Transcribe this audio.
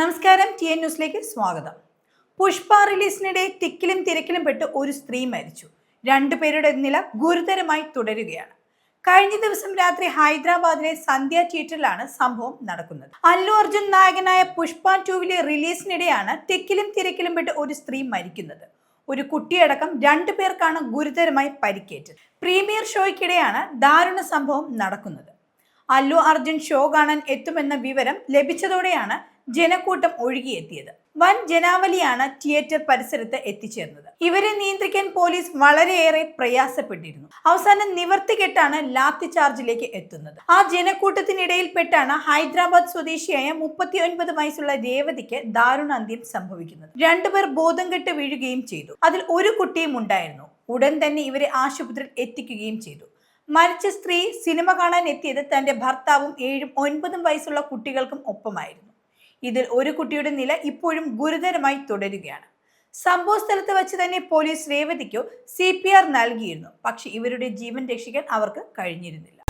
നമസ്കാരം T N ന്യൂസിലേക്ക് സ്വാഗതം. പുഷ്പ റിലീസിനിടെ തിക്കിലും തിരക്കിലും പെട്ട് ഒരു സ്ത്രീ മരിച്ചു. രണ്ടുപേരുടെ നില ഗുരുതരമായി തുടരുകയാണ്. കഴിഞ്ഞ ദിവസം രാത്രി ഹൈദരാബാദിലെ സന്ധ്യ തിയേറ്ററിലാണ് സംഭവം നടക്കുന്നത്. അല്ലു അർജുൻ നായകനായ പുഷ്പ ടൂവിലെ റിലീസിനിടെയാണ് തിക്കിലും തിരക്കിലും പെട്ട് ഒരു സ്ത്രീ മരിക്കുന്നത്. ഒരു കുട്ടിയടക്കം രണ്ടു പേർക്കാണ് ഗുരുതരമായി പരിക്കേറ്റത്. പ്രീമിയർ ഷോയ്ക്കിടെയാണ് ദാരുണ സംഭവം നടക്കുന്നത്. അല്ലു അർജുൻ ഷോ കാണാൻ എത്തുമെന്ന വിവരം ലഭിച്ചതോടെയാണ് ജനക്കൂട്ടം ഒഴുകിയെത്തിയത്. വൻ ജനാവലിയാണ് തിയേറ്റർ പരിസരത്ത് എത്തിച്ചേർന്നത്. ഇവരെ നിയന്ത്രിക്കാൻ പോലീസ് വളരെയേറെ പ്രയാസപ്പെട്ടിരുന്നു. അവസാനം നിവർത്തി കെട്ടാണ് ലാത്തി ചാർജിലേക്ക് എത്തുന്നത്. ആ ജനക്കൂട്ടത്തിനിടയിൽപ്പെട്ടാണ് ഹൈദരാബാദ് സ്വദേശിയായ മുപ്പത്തി ഒൻപത് വയസ്സുള്ള രേവതിക്ക് ദാരുണാന്ത്യം സംഭവിക്കുന്നത്. രണ്ടുപേർ ബോധം കെട്ട് വീഴുകയും ചെയ്തു. അതിൽ ഒരു കുട്ടിയും ഉണ്ടായിരുന്നു. ഉടൻ തന്നെ ഇവരെ ആശുപത്രിയിൽ എത്തിക്കുകയും ചെയ്തു. മരിച്ച സ്ത്രീ സിനിമ കാണാൻ എത്തിയത് തന്റെ ഭർത്താവും ഏഴും ഒൻപതും വയസ്സുള്ള കുട്ടികൾക്കും ഒപ്പമായിരുന്നു. ഇതിൽ ഒരു കുട്ടിയുടെ നില ഇപ്പോഴും ഗുരുതരമായി തുടരുകയാണ്. സംഭവ സ്ഥലത്ത് വെച്ച് തന്നെ പോലീസ് രേവതിക്കോ സി പി ആർ നൽകിയിരുന്നു. പക്ഷെ ഇവരുടെ ജീവൻ രക്ഷിക്കാൻ അവർക്ക് കഴിഞ്ഞിരുന്നില്ല.